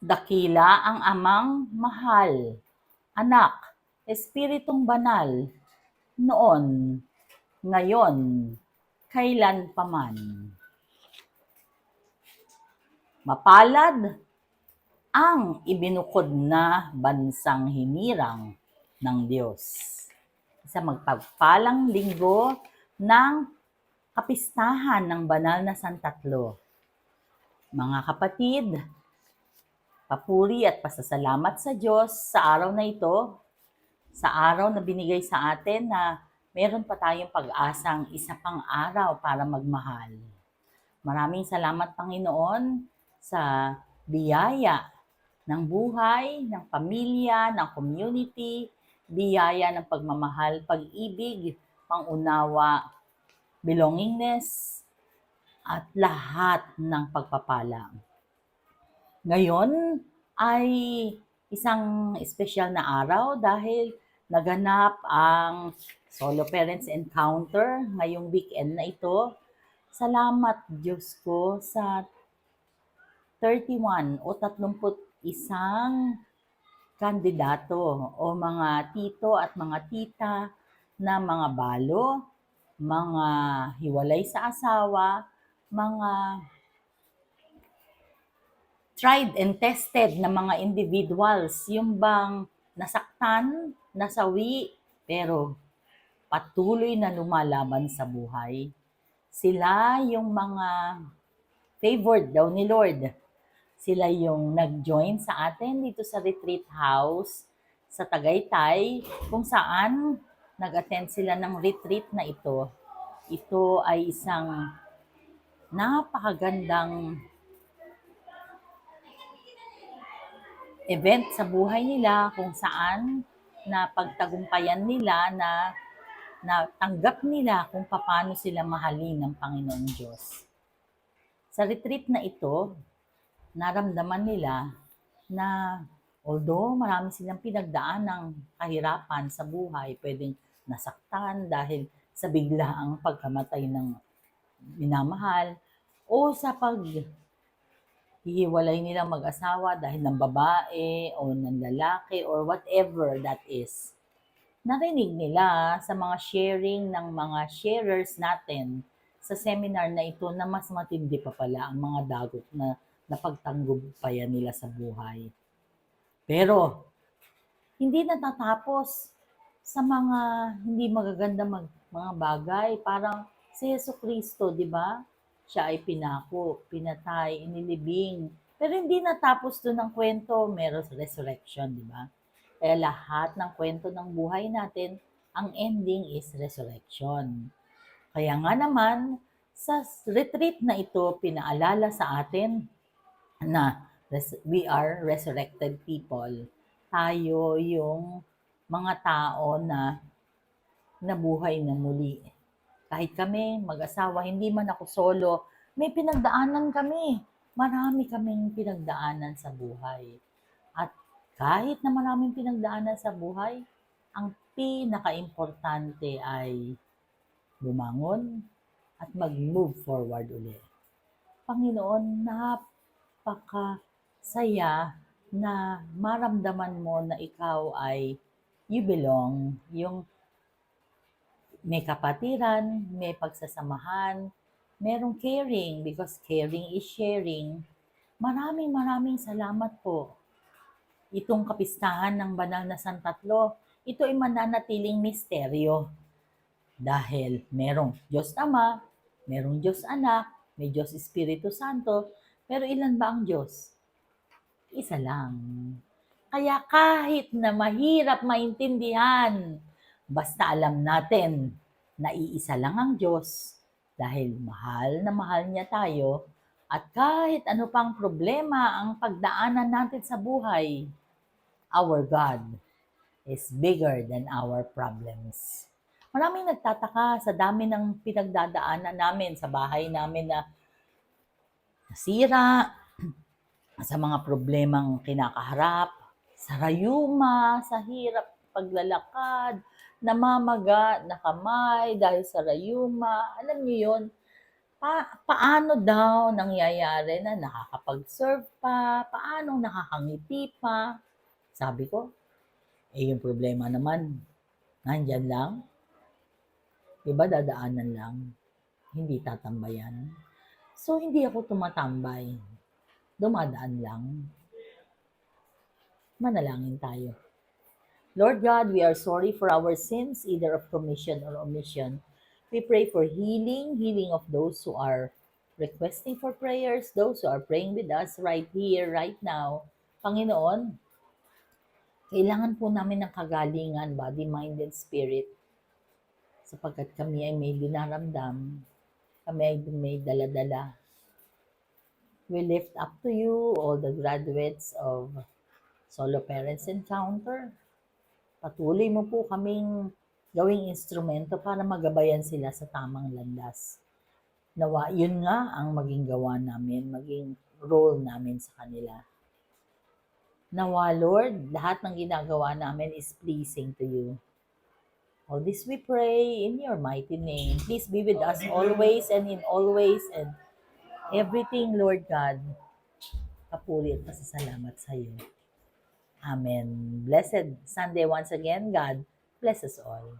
Dakila ang amang mahal, anak, espiritong banal, noon, ngayon, kailan paman. Mapalad ang ibinukod na bansang hinirang ng Diyos. Sa magpagpalang linggo ng kapistahan ng banal na Santatlo. Mga kapatid, papuri at pasasalamat sa Diyos sa araw na ito, sa araw na binigay sa atin na meron pa tayong pag-asang isa pang araw para magmahal. Maraming salamat Panginoon sa biyaya ng buhay, ng pamilya, ng community, biyaya ng pagmamahal, pag-ibig, pangunawa, belongingness, at lahat ng pagpapala. Ngayon ay isang espesyal na araw dahil naganap ang Solo Parents Encounter ngayong weekend na ito. Salamat Diyos ko sa 31 o 31 kandidato o mga tito at mga tita na mga balo, mga hiwalay sa asawa, mga tried and tested na mga individuals, yung bang nasaktan, nasawi, pero patuloy na lumalaban sa buhay. Sila yung mga favored daw ni Lord. Sila yung nag-join sa atin dito sa retreat house sa Tagaytay kung saan nag-attend sila ng retreat na ito. Ito ay isang napakagandang event sa buhay nila kung saan na pagtagumpayan nila na na tanggap nila kung paano sila mahalin ng Panginoong Diyos. Sa retreat na ito, naramdaman nila na although marami silang pinagdaan ng kahirapan sa buhay, pwedeng nasaktan dahil sa biglaang pagkamatay ng minamahal o sa pag hihiwalay nilang mag-asawa dahil ng babae o ng lalaki or whatever that is. Narinig nila sa mga sharing ng mga sharers natin sa seminar na ito na mas matindi pa pala ang mga dagot na napagtanggumpayan nila sa buhay. Pero, hindi natatapos sa mga hindi magaganda mag, mga bagay. Parang si Yeso Kristo, di ba? Siya ay pinako, pinatay, inilibing. Pero hindi natapos doon ang kwento, meron resurrection, di ba? Kaya lahat ng kwento ng buhay natin, ang ending is resurrection. Kaya nga naman, sa retreat na ito, pinaalala sa atin na we are resurrected people. Tayo yung mga tao na nabuhay na muli. Kahit kami, mag-asawa, hindi man ako solo, may pinagdaanan kami. Marami kaming pinagdaanan sa buhay. At kahit na maraming pinagdaanan sa buhay, ang pinaka-importante ay bumangon at mag-move forward ulit. Panginoon, napaka-saya na maramdaman mo na ikaw ay you belong, yung may kapatiran, may pagsasamahan, merong caring because caring is sharing. Maraming maraming salamat po. Itong kapistahan ng banal na Santatlo, ito ay mananatiling misteryo. Dahil merong Diyos Ama, merong Diyos Anak, may Diyos Espiritu Santo, pero ilan ba ang Diyos? Isa lang. Kaya kahit na mahirap maintindihan, basta alam natin na iisa lang ang Diyos dahil mahal na mahal niya tayo at kahit ano pang problema ang pagdaanan natin sa buhay, our God is bigger than our problems. Maraming nagtataka sa dami ng pinagdadaanan namin sa bahay namin na nasira, sa mga problemang kinakaharap, sa rayuma, sa hirap paglalakad, namamaga na kamay dahil sa rayuma. Alam niyo yon pa, paano daw nangyayari na nakakapag-serve pa? Paano nakakangiti pa? Sabi ko, eh yung problema naman, nandyan lang. Diba dadaanan lang? Hindi tatambayan. So, hindi ako tumatambay. Dumadaan lang. Manalangin tayo. Lord God, we are sorry for our sins, either of commission or omission. We pray for healing, healing of those who are requesting for prayers, those who are praying with us right here, right now. Panginoon, kailangan po namin ng kagalingan, body, mind, and spirit. Sapagkat kami ay may dinaramdam, kami ay may daladala. We lift up to you all the graduates of Solo Parents Encounter. Patuloy mo po kaming gawing instrumento para magabayan sila sa tamang landas. Nawa, yun nga ang maging gawa namin, maging role namin sa kanila. Nawa, Lord, lahat ng ginagawa namin is pleasing to you. All this we pray in your mighty name. Please be with us always and in always and everything, Lord God. Kapuri at pasasalamat sa iyo. Amen. Blessed Sunday once again. God bless us all.